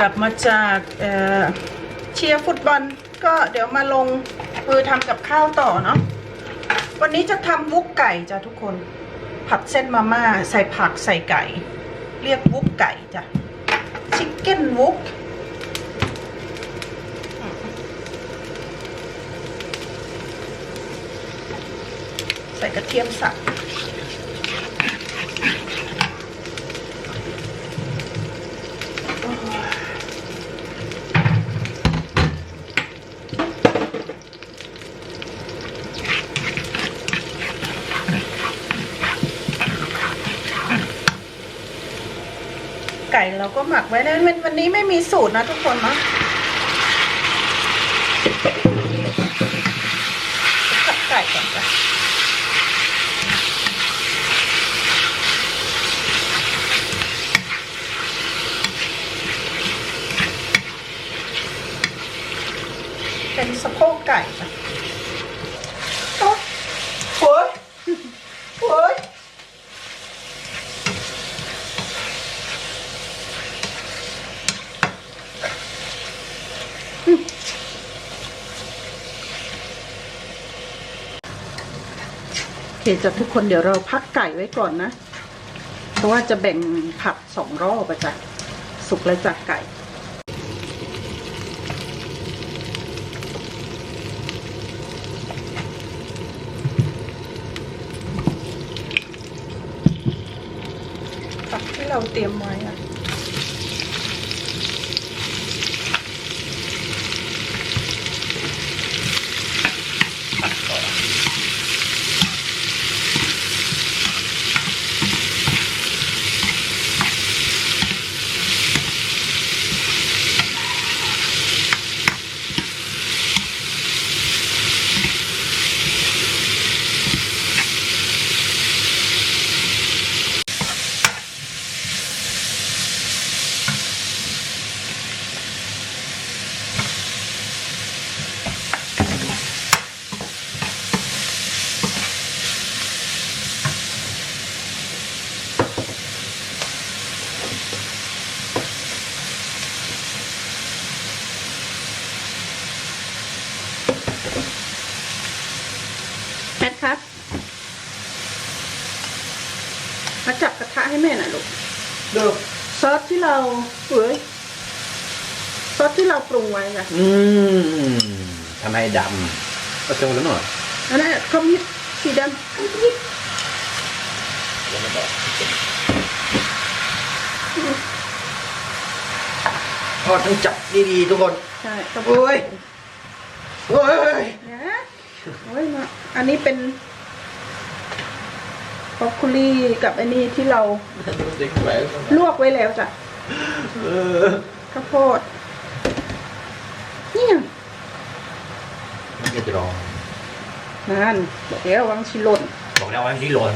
กลับมาจากเอ่อเชียร์ฟุตบอลก็เดี๋ยวมาลงมือทำกับข้าวต่อเนาะวันนี้จะทำวุกไก่จ้ะทุกคน ผัดเส้นมาม่าใส่ผักใส่ไก่ เรียกวุกไก่จ้ะชิคเก้นวุกใส่กระเทียมสับ เราก็หมักไว้นะมันวันนี้ไม่มีสูตรนะทุกคนนะผัดไก่ก่อนจ้ะเป็นสะโพกไก่จ้ะโอ๊ยโอ๊ยโอ๊ย คจะทุกคนเดี๋ยวเราพักไก่ไว้ก่อนนะ เพราะว่าจะแบ่งผัดสองรอบจ้ะสุกแล้วจากไก่ผักที่เราเตรียมไว้อะแมทครับ มาจับกระทะให้แม่หน่อยลูก ดู ซอสที่ เราเอ้ยซอสที่เราปรุงไว้จ้ะอืมทำให้ดำก็เติมแล้วหน่อยอันนั้นขมิ้นสีดำขมิ้นยังไม่บอกทอดต้องจับดีๆทุกคนใช่ต้องโอ้ยโอ้ยนะโอ้ยมาอันนี้เป็นบรอกโคลีกับอันนี้ที่เราลวกไว้แล้วจ้ะเออ ข้าวโพดเนี่ยไม่จะรองนั่นบอกแล้ววางชิหล่นบอกแล้วว่าที่หล่น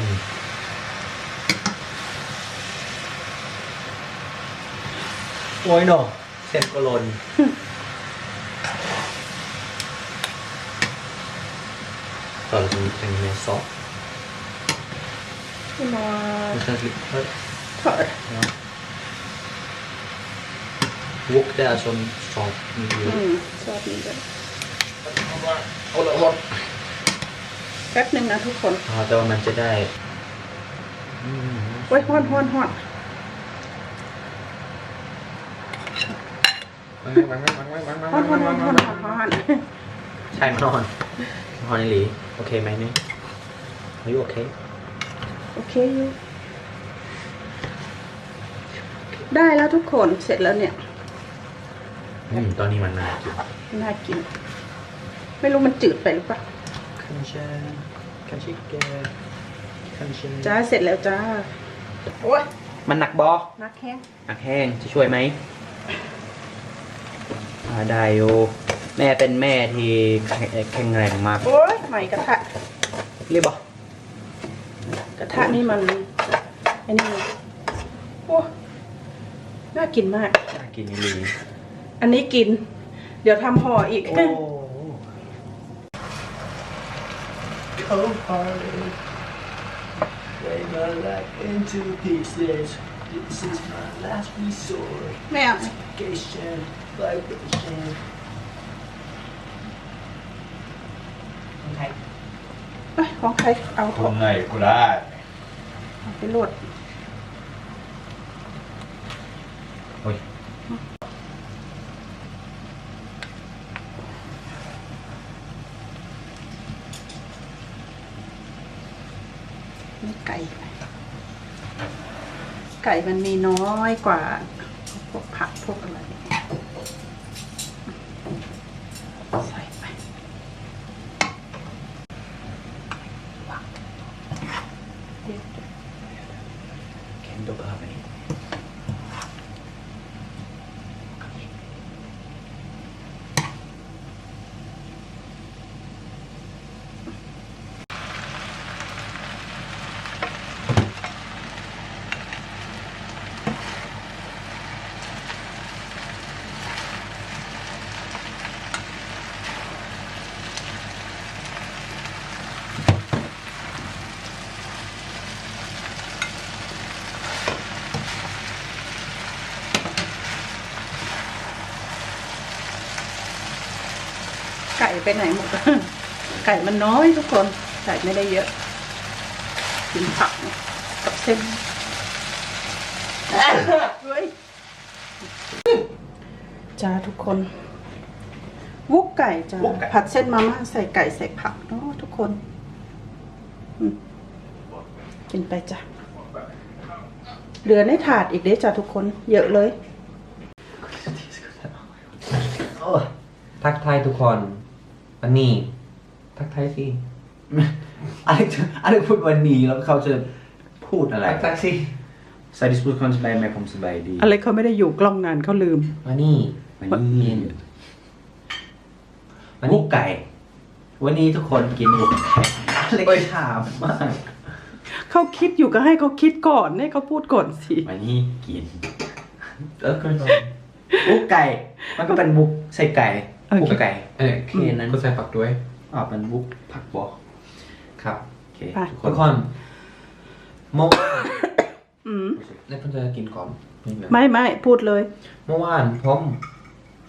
โอ้ยเนาะเสร็จก็หล่นตอนนี้เป็นเมซอสขึ้นมามันจะลิปเฮ้ยทอดวุกได้ชนซอสมีเยอื อะมซอสนี้ด้วยเอาละหมดแป๊บหนึ่งนะทุกคนอ่าแต่ว่ามันจะได้อืมโอ้ยฮ้อนฮ้อนฮ้อนวางวางวางวางวางวางวางฮ้อนฮ้อนฮ้อนฮ้อนวางฮ้อนใช่มานอนนอนในหลีโอเคไหมนี่ Are you okay โอเคอยู่ได้แล้วทุกคนเสร็จแล้วเนี่ย อืมตอนนี้มันน่ากินน่ากิน ไม่รู้มันจืดไปหรือเปล่าคันเชนคันชิเกคันเชนจ้าเสร็จแล้วจ้าโอ้ยมันหนักบอนักแห้งหนักแห้งจะช่วยไหมอ่าได้อยู่แม่เป็นแม่ที่แข็งแข็งแรงมาก โอ้ยใหม่กระทะรีบบอกกระทะนี่มันไอ้นี่โอ้น่ากินมาก น่ากินลี อันนี้กิน เดี๋ยวทำห่ออีกโอ้ Cold hearted, break my life into pieces. This is my last resort. ไม่เอา Vacation, vibration. ใครเอ้ยของใครเอาเถคอะนไหนก็ได้เอาไปโหลด โอ้ย นี่ไก่ ไก่มันมีน้อยกว่า พวกผักพวกอะไร ใส่ไป เข็นตัวกลับไปนี่ ไก่ไปไหนหมด ไก่มันน้อยทุกคน ไก่ไม่ได้เยอะ กินผักเนี่ยกับเส้นเฮ้ยจ้าทุกคนวุกไก่จ้าผัดเส้นมาม่าใส่ไก่ใส่ผักเนาะทุกคนอืมกินไปจ้ะเหลือในถาดอีกเด้จ้าทุกคน เยอะเลยโอ้ยทักทายทุกคน วันนี้ ทักทายสิอะไรจะอะไรพูดวันนี้แล้วเขาจะพูดอะไรทักทายสิสวัสดีทุกคนสบายไหมผมสบายดี อะไรเขาไม่ได้อยู่กล้องนานเขาลืม วันนี้ วันนี้วันวุนี้กไก่ วันนี้ทุกคนกินวุกไก่อะไรก็ถามมากเขาคิดอยู่ก็ให้เขาคิดก่อนให้เขาพูดก่อนสิ วันนี้กิน เออคุณวุกไก่ มันก็เป็นวุกใส่ไก่ โอเควุกไก่เออโอเคนั้นก็ใส่ผักด้วยอ๋อเป็นวุกผักบอกครับโอเคไป ทุกคทุนกคนเมื่อวานอืมแล้วคุณจะกินก่อนไม่เหมือนไม่ไม่พูดเลย เมื่อวานผม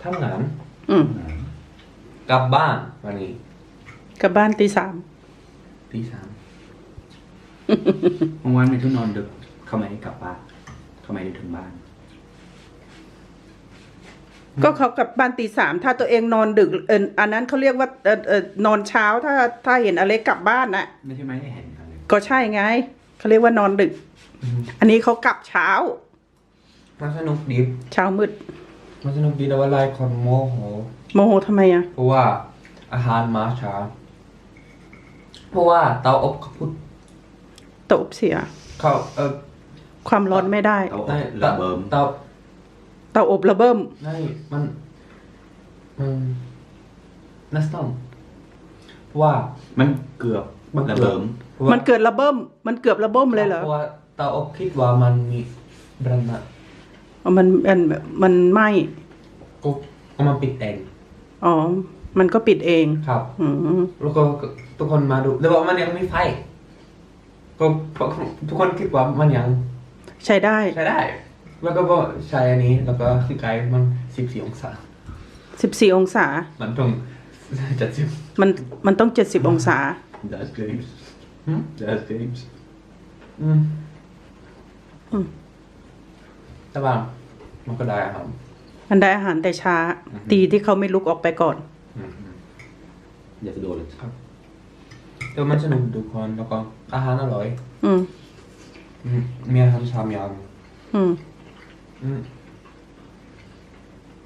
ทำงานอืมกลับบ้านวันนี้กลับบ้านตีสามตีสามเมื่อวานมีทุกนอนดึกเขาไม่ให้กลับบ้านเขาไม่ได้ถึงบ้าน ก็เขากลับบ้านตีสามถ้าตัวเองนอนดึกเอออันนั้นเขาเรียกว่าเออเออนอนเช้าถ้าถ้าเห็นอเล็กกลับบ้านน่ะ ไม่ใช่ไม่ได้เห็นอะไรก็ใช่ไงเขาเรียกว่านอนดึกอันนี้เขากลับเช้า มันสนุกดีเช้ามืดมันสนุกดีแต่ว่าหลายคนโมโหโมโหทำไมอะ เพราะว่าอาหารมาช้าเพราะว่าเตาอบเขาพูดตบเสีย เขาเออความร้อนไม่ได้ เอาในระเบิมเตา เตาอบระเบิ่มในมันมันนัสตัมเพราะว่ามันเกือบมันเกือบระเบิมเพราะว่ามันเกิดระเบิ่มมันเกือบระเบิ่มเลยเหรอเพราะว่าเตาอบคิดว่ามันมีแบรนด์นะอ๋อมันมันมันไหมก็ก็มันปิดเองอ๋อ มันก็ปิดเองครับ อืมแล้วก็ทุกคนมาดูแต่ว่ามันยังไม่ไฟก็ทุกคนคิดว่ามันยัง ใช้ได้ใช้ได้ แล้วก็บอกใช้อันนี้แล้วก็ไกลมันสิบสี่องศาสิบสี่องศา มันต้องจัดสิบมันมันต้องเจ็ดสิบองศา That's James อืม That's James อืมอืมแต่ว่ามันก็ได้อะครับ มันได้อาหารแต่ช้า ตีที่เขาไม่ลุกออกไปก่อนอืมอืมอย่าจะโดนเลยแต่ว่ามันสนุกทุกคนแล้วก็อาหารอร่อย อืม อืมมีอาหารชามยอืมำอืม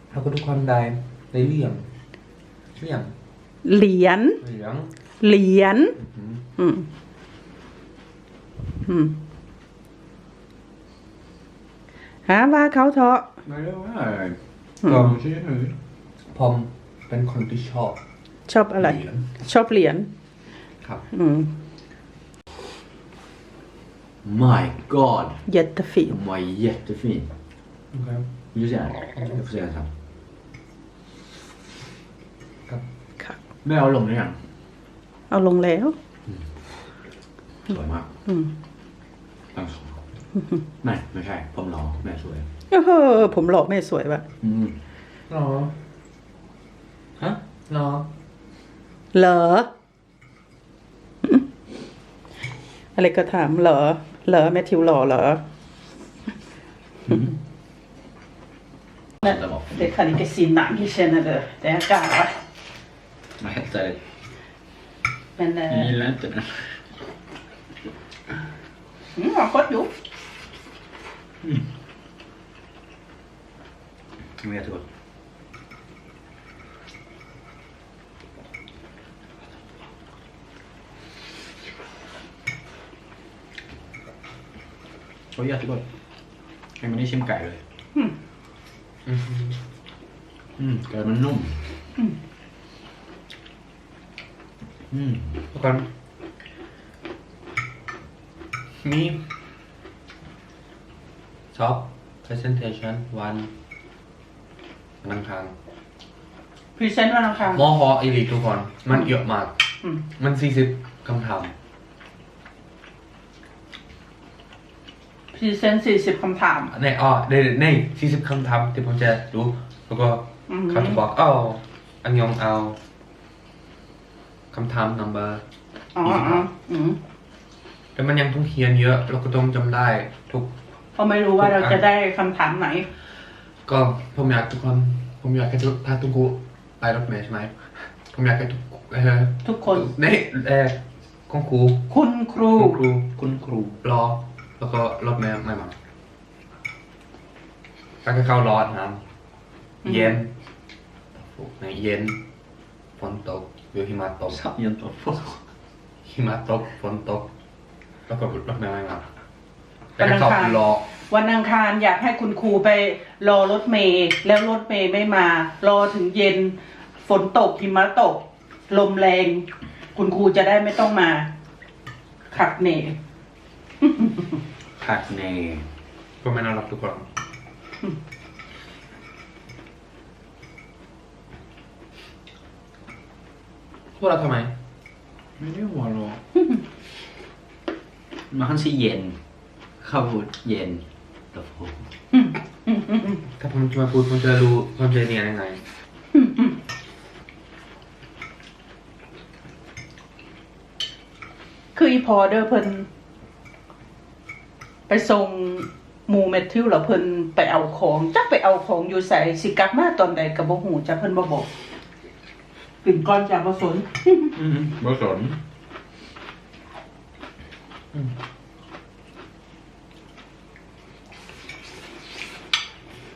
แล้วก็ทุกคนได้ได้เลี่ยงเลี่ยงเหรียญเหลืองเหรียญอืมอืมอืมหาว่าเขาเถอะ ไม่ได้ว่าก็ใช่ไหมผมเป็นคนที่ชอบชอบอะไรชอบเหรียญครับ อืม My God เย็ดตะฟิล de var jättefin ครับ Vill du se den? Jag får se den sen ครับค่ะไม่เอาลงหรือยังเอาลงแล้วสวยมากอืมตั้งสองไม่ไม่ใช่ ผมรอแม่สวยเออผมหล่อไม่สวยปะอืมหรอฮะหรอเหรออะไรก็ถามเหรอ เหรอแมทธิวหล่อเหรอ Det kan ikke si navn, jeg kjenner det. Det er gale. Nej, helt ärligt. Men Jag uh, gillar inte den. mm, det var godt gjort. Den var jättegod. Oj, jättegod. Nej, men det är simkaj. eller? อืม Mm, ไก่มันนุ่ม อืมอืมทุกคนมีช็อป presentation วันวันอังคารพรีเซนต์วันอังคารมอฮออีลีทุกคน มันเยอะมาก อืม มันสี่สิบคำถาม พรีเซนต์สี่สิบคำถาม ในอ๋อในในสี่สิบคำถามที่ผมจะรู้แล้วก็อืม เขาจะบอกเอ้าอันยองเอาคำถาม number อ๋ออ๋ออืมแต่มันยังต้องเขียนเยอะเราก็ต้องจำได้ทุก เพราะไม่รู้ว่าเราจะได้คำถามไหน ก็ผมอยากทุกคนผมอยากให้ทุกถ้าทุกคนไปรถเมล์ใช่ไหมผมอยากให้ทุกเออทุกคน ในเออของครูคุณครูคุณครูคุณครูรอ แล้วก็รถเมล์ไม่มาแล้วก็เข้ารอดน้ำเย็นในเย็นฝนตกหรือหิมะตกสับยันตัวฟหิมะตกฝนตก แล้วก็รถเมล์ไม่มาแล้วก็เข้ารอวันอังคารอยากให้คุณครูไปรอรถเมย์แล้วรถเมย์ไม่มา รอถึงเย็น ฝนตกหิมะตก ลมแรง คุณครูจะได้ไม่ต้องมา ขับเนผักเน ก็ไม่น่ารักทุกคนพวกเราทำไมไม่ได้หัวหรอกมันคันสิเย็นข้าวพูดเย็นตัวฟูถ้าผมจะมาพูดผมจะรู้ผมจะเรียนยังไง คืออีพอเดอร์เพิ่น ไปส่งหมูเมททิวแล้วเพิ่นไปเอาของจักไปเอาของอยู่ใส่สิกลับมาตอนใดก็บ่ฮู้จักเพิ่นบ่บอกกลิ่นก้อนจากบ่สนบ่สนอืม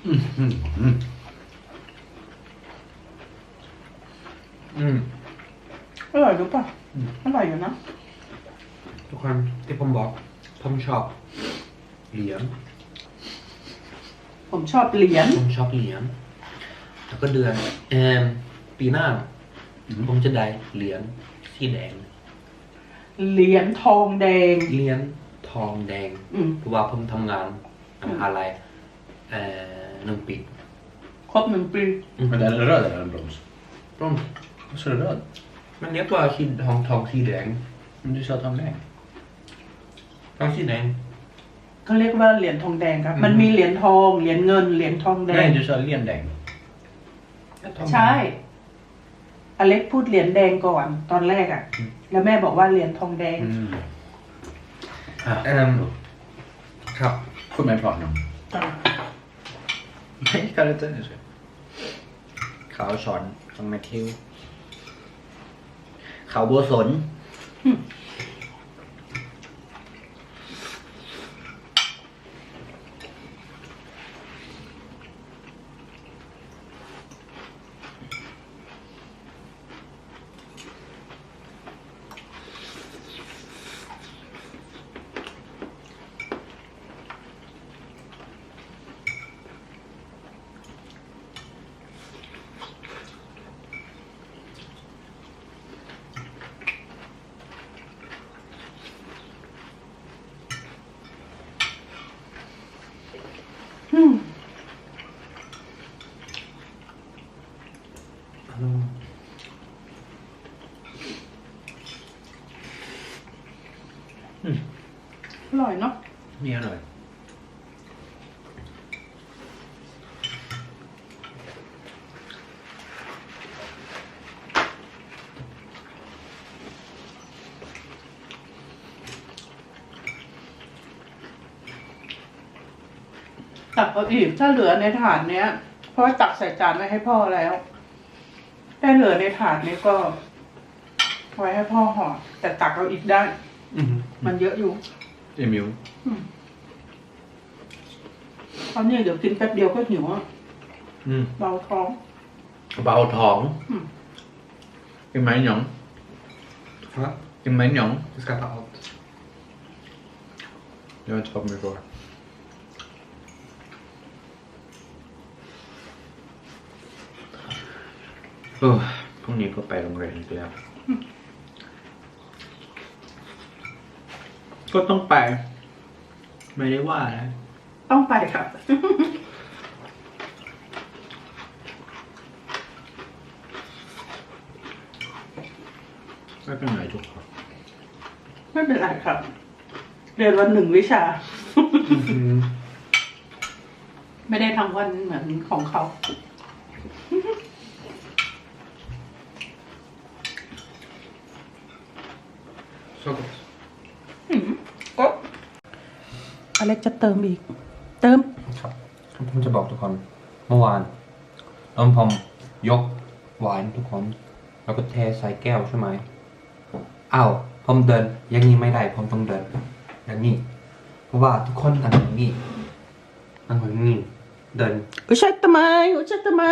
อืมอืมอืมอร่อยรู้ป่ะอร่อยอยู่นะทุกคนที่ผมบอก ผมชอบ เหรียญผมชอบเหรียญผมชอบเหรียญแล้วก็เดือนเอมปีหน้า ผมจะได้เหรียญสีแดง เหรียญทองแดง เหรียญทองแดงอืม เพราะว่าผมทำงานมหาลัยเอ่อหนึ่งปีครบหนึ่งปี Men den är röd eller en broms? ร่ม Varför är det röd? มันเรียกว่าสีทองทองสีแดง Men du sa att han är ทองสีแดงเขาเรียกว่าเหรียญทองแดงครับ มันมีเหรียญทอง เหรียญเงิน เหรียญทองแดง Nej, du sa lendäng. ใช่ อเล็กพูดเหรียญแดงก่อนตอนแรกอะ่ะ แล้วแม่บอกว่าเหรียญทองแดง Mm. เอ่มครับ Får mig prata om. Nej, kan inte. ขาวสอนของแมทธิวขาวบัวสน นี่อร่อยตักเอาอีกถ้าเหลือในถาดเนี้ย เพราะตักใส่จานไว้ให้พ่อแล้วแต่เหลือในถาดนี้ก็ไว้ให้พ่อห่อแต่ตักเอาอีกได้ มันเยอะอยู่ เอมิว ตอนนี้เดี๋ยวกินแป๊บเดียวก็หิวอะ Mm. เบาท้องเบาท้อง I mig njong. Va? I mig njong. Du ska ta allt. Jag har inte fått mig kvar. Oh, พรุ่งนี้ก็ไปโรงเรียนอีกแล้ว ก็ต้องไป ไม่ได้ว่านะ ต้องไปครับ ไม่เป็นไรทุกคนไม่เป็นไรครับ เรียนวันหนึ่งวิชา ไม่ได้ทำวันเหมือนของเขา Så gott. ก็ อเล็กจะเติมอีก เติมครับผมจะบอกทุกคนเมื่อวานน้องพอมยกไวานทุกคน แล้วก็เทใส่แก้วใช่ไหมอ้าวผมเดินอย่างนี้ไม่ได้ผมต้องเดินอย่างนี้ เพราะว่าทุกคนนั่งอย่างนี้นั่งอย่างนี้เดินอุยชัยทำไมอุยชัยทำไม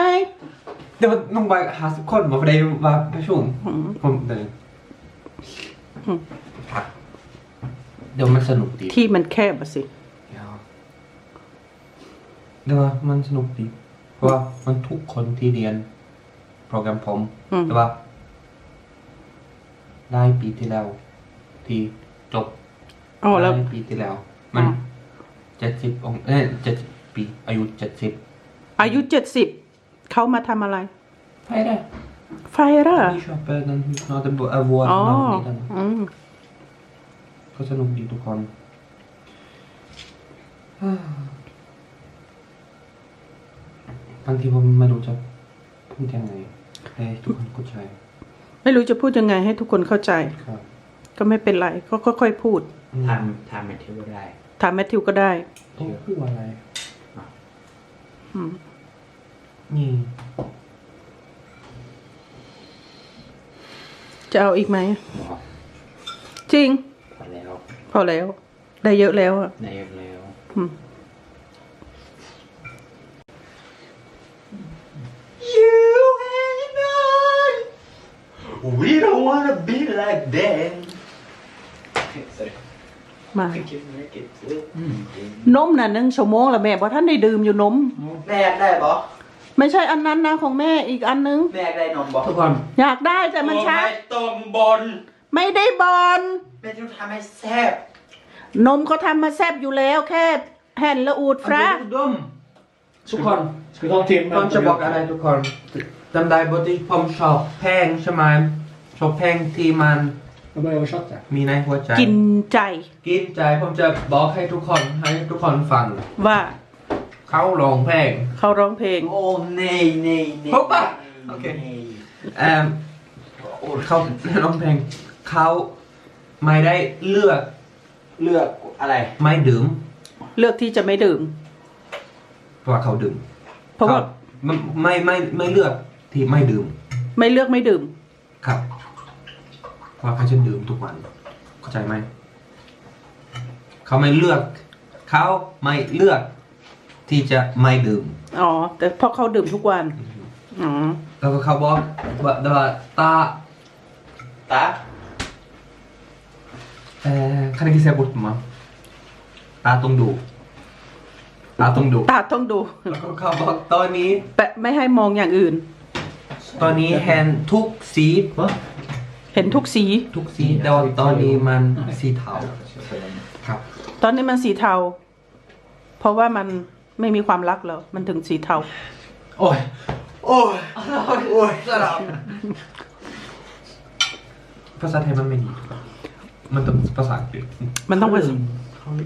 เดี๋ยวน้องไปหาสิบคนมาได้มาประชุมอืมผมเดินอืมครับเดี๋ยวมันสนุกดี ที่มันแคบอะสิ เดี๋ยวมันสนุกดีเพราะว่ามันทุกคนที่เรียน โปรแกรมผมอืม แต่ว่า ได้ปีที่แล้ว ที่จบอ๋อแล้ว ได้ปีที่แล้ว มันอ๋อ เจ็ดสิบองค์เอ้ยเจ็ดปี อายุเจ็ดสิบอายุเจ็ดสิบเขามาทำอะไร ไปได้ไฟเหรอที่ชอบเป็นนั้นนอตบัวอวัวอ๋อน้องนี่นั่นอืม ก็สนุกดีทุกคน บางทีผมไม่รู้จะพูดยังไงให้ทุกคนเข้าใจไม่รู้จะพูดยังไงให้ทุกคนเข้าใจ ครับ ก็ไม่เป็นไรก็ค่อยๆพูด ทำทำไม่เที่ยวได้ถามแมทธิวก็ได้ ต้องพูดอะไรอืมนี่จะเอาอีกไหมจริง พอแล้ว พอแล้ว ได้เยอะแล้วอะในแล้ว อืม We don't wanna be like them Sorry มา I can make it นมน่ะหนึ่งชั่วโมงแล้วแม่เพราะท่านได้ดื่มอยู่นม แม่อยากได้บอไม่ใช่อันนั้นนะของแม่อีกอันนึง แม่อยากได้นมบอทุกคนอยากได้แต่มันช้า ไม่ต้องบนไม่ได้บอลแม่จะทำให้แซ่บนมเขาทำมาแซบอยู่แล้วแค่แห่นละอูดฟรา ดมทุกคน Ska vi ta en timme? ผมจะบอกอะไรทุกคน จำได้บทที่ผมชอบเพลงใช่ไหมชอบเพลงที่มัน Jag börjar översätta. มีในหัวใจ กินใจ กินใจผมจะบอกให้ทุกคนให้ทุกคนฟัง ว่าเขาร้องเพลง เขาร้องเพลง โอ้เน่เน่เน่ Hoppa! Okej. เอ่อเขาร้องเพลงเขาไม่ได้เลือกเลือกอะไร ไม่ดื่มเลือกที่จะไม่ดื่มเพราะว่าเขาดื่มเพราะว่าขไม่ไม่ไม่ไม่เลือก ที่ไม่ดื่ม ไม่เลือกไม่ดื่ม ครับเพราะว่าเขาจะดื่มทุกวัน เข้าใจไหม เขาไม่เลือก เขาไม่เลือกที่จะไม่ดื่ม อ๋อ แต่เพราะเขาดื่มทุกวัน อ๋อ แล้วก็เขาบอกว่าว่าตาตาเอ่อ kan jag säga bort mamma ตาต้องดู ตาต้องดู ตาต้องดู แล้วก็เขาบอกตอนนี้แปะไม่ให้มองอย่างอื่น ตอนนี้เห็นทุกสี Va? เห็นทุกสี ทุกสีแต่ว่าตอนนี้มันสีเทาครับ ตอนนี้มันสีเทา เพราะว่ามันไม่มีความรักแล้ว มันถึงสีเทา โอ้ย โอ้ย โอ้ยภาษาไทยมันไม่ดี มันต้องภาษาอังกฤษมันต้องเป็น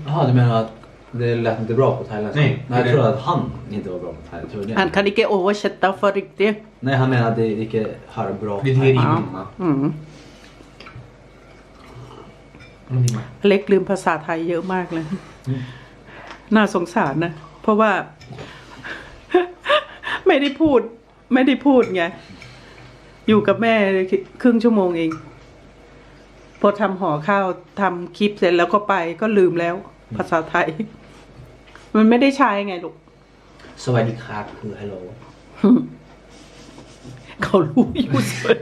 Jaha, du menar att det lät inte bra på thailändska? Nej, Nej, jag det- tror att han inte var bra på thailändska. Tror du อ่าน det? คานิเกโอเวอร์เชตตาฟอริกเดีย Nej, han menar att det inte har bra på วิธีดี thailändska. มากอืมมันดีมากเล็กลืมภาษาไทยเยอะมากเลย น่าสงสารนะ เพราะว่า ไม่ได้พูด ไม่ได้พูดไง อยู่กับแม่ครึ่งชั่วโมงเอง พอทำห่อข้าวทำคลิปเสร็จแล้วก็ไปก็ลืมแล้ว ภาษาไทย มันไม่ได้ใช้ไงลูก สวัสดีครับ คือฮัลโหล เขารู้อยู่เสย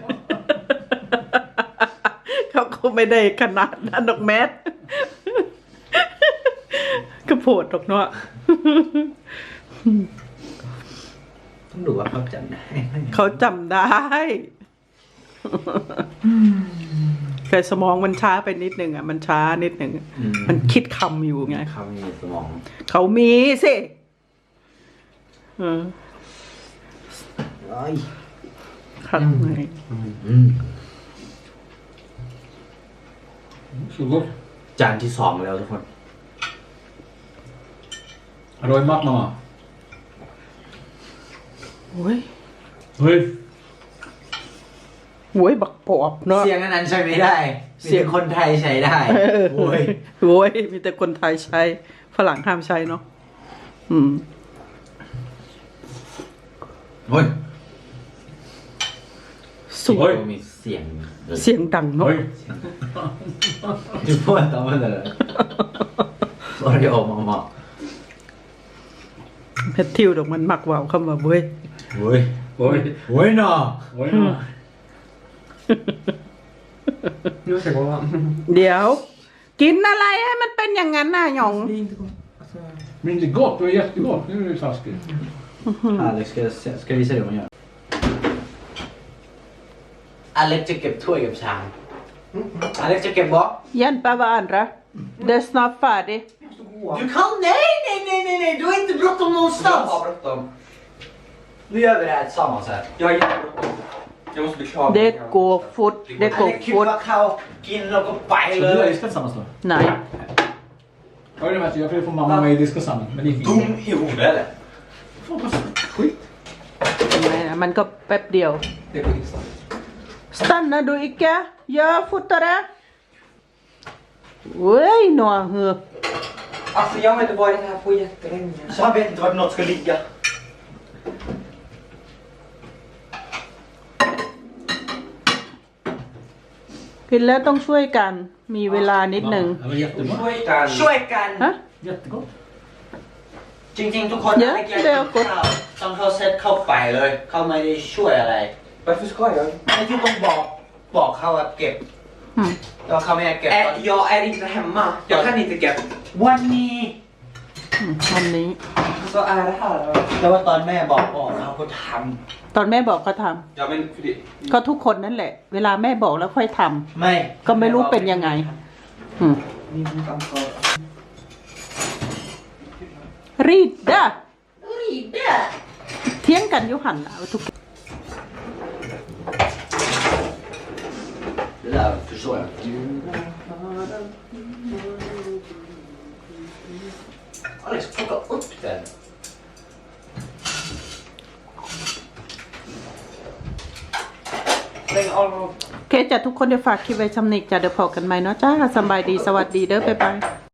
เขาก็ไม่ได้ขนาดนั้นดอกแมทก็โผดดอกเนาะต้องดูว่าเขาจำได้ไหมเขาจำได้ แต่สมองมันช้าไปนิดนึงอะมันช้านิดนึงอะมันคิดคำอยู่ไงเขามีสมองเขามีสิเออร้อยครับไงอืม Så gott. จานที่สองแล้วทุกคน Har du mat mamma? โอ้ย Oj. โอ้ยบักปอบเนาะ เสียงอันนั้นใช้ไม่ได้เสีเสียยงงคนไทยใช้ได้เออโอ้ยโอ้ยมีแต่คนไทยใช้ ฝรั่งห้ามใช้เนาะ อืมโอ้ยสุดโอ้ยมีเสียง เสียงดังเนาะ Oj. ดูพูดต่อมาเลยสอรี่โอมามาเพชรทิวดอกมันมักว่าวคำว่าเว้ยโอ้ย Oj. โอ้ยเนาะ Oj då. Nu ska jag kolla. เดี๋ยว กินอะไรให้มันเป็นอย่างนั้นน่ะหยอง Det är inte gott. Alltså, Men det är gott, det är jättegott. Nu är det taskigt. Alex ska, ska visa dig hur man gör. Alex จะเก็บถ้วยกับชาม Alex จะเก็บบล็อก ยันปะวาอันระ Det är snart färdig Du kan, nej, nej, nej, nej, nej, du har inte bråttom jag någonstans. har bråttom. Nu gör vi det här tillsammans här. Jag har jättebråttom. Jag måste bli klar. Det går fort Det går Alex, fort kuva kau, kin och Så du har pajler. diskat tillsammans då? Nej Har du det med? Jag försöker få mamma och mig att diska samman. Men det gick Dum inte. i huvudet eller? Fan vad skit. ไม่นะมันก็แป๊บเดียว Det är på Insta. Stanna du icke Gör fortare เว้ยหนัวเหือ Alltså jag har inte varit här på jättelänge. Så han vet inte vart något ska ligga. กินแล้วต้องช่วยกัน มีเวลานิดหนึ่ง Det var jättebra. Schweikan. ช่วยกัน ฮะ Jättegott. จริง ๆ ทุกคนเยอะไม่เกี่ยวเร็วกับกด ข้าวต้องเข้าเซตเข้าไปเลย เขาไม่ได้ช่วยอะไร Varför ska jag? ไม่ที่ต้องบอกบอกเขาว่าเก็บอืม แล้วเขาไม่ให้เก็บ Äh, jag är inte hemma. Jag kan inte get. วันนี้ อืมวันนี้ Så är det här. แล้วว่าตอนแม่บอกก่อนเขาก็ทตอนแม่บอกก็ทำ Ja men för det. ก็ทุกคนนั่นแหละ เวลาแม่บอกแล้วค่อยทำำไม่ก็ไม่รู้เป็นยังไง อืม Ni kan ta. รีดเด้อเที่ยงกันอยุหันล่ะเอาทุก Det där förstår jag. Alex, plocka upp den. โอเคจ้ะทุกคนเดี๋ยวฝากคลิปไว้ชำนิกจ้ะเดี๋ยวพอกันใหม่เนาะจ้าสำบายดีสวัสดีเด้อบ๊ายบาย